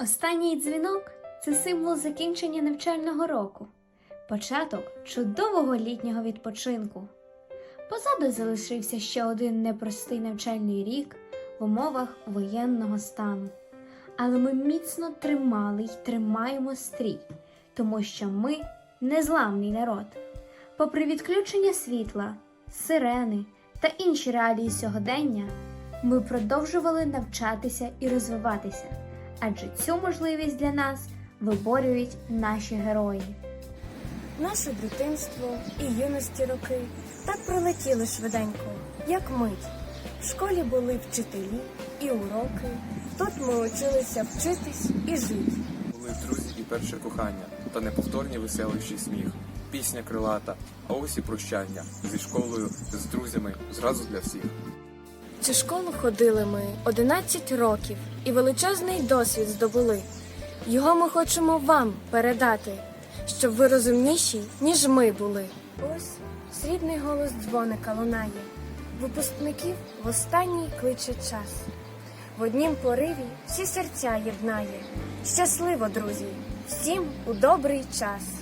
Останній дзвінок це символ закінчення навчального року, початок чудового літнього відпочинку. Позаду залишився ще один непростий навчальний рік в умовах воєнного стану. Але ми міцно тримали й тримаємо стрій, тому що ми незламний народ. Попри відключення світла, сирени та інші реалії сьогодення, ми продовжували навчатися і розвиватися, адже цю можливість для нас виборюють наші герої. Наше дитинство і юності роки так пролетіли швиденько, як мить. В школі були вчителі і уроки. Тут ми училися вчитись і жити. Були друзі і перше кохання, та неповторні веселощі сміх, пісня крилата, а ось і прощання зі школою, з друзями, зразу для всіх. Цю школу ходили ми 11 років і величезний досвід здобули. Його ми хочемо вам передати, щоб ви розумніші, ніж ми були. Ось срібний голос дзвоника лунає. Випускників в останній кличе час. В однім пориві всі серця єднає. Щасливо, друзі! Всім у добрий час!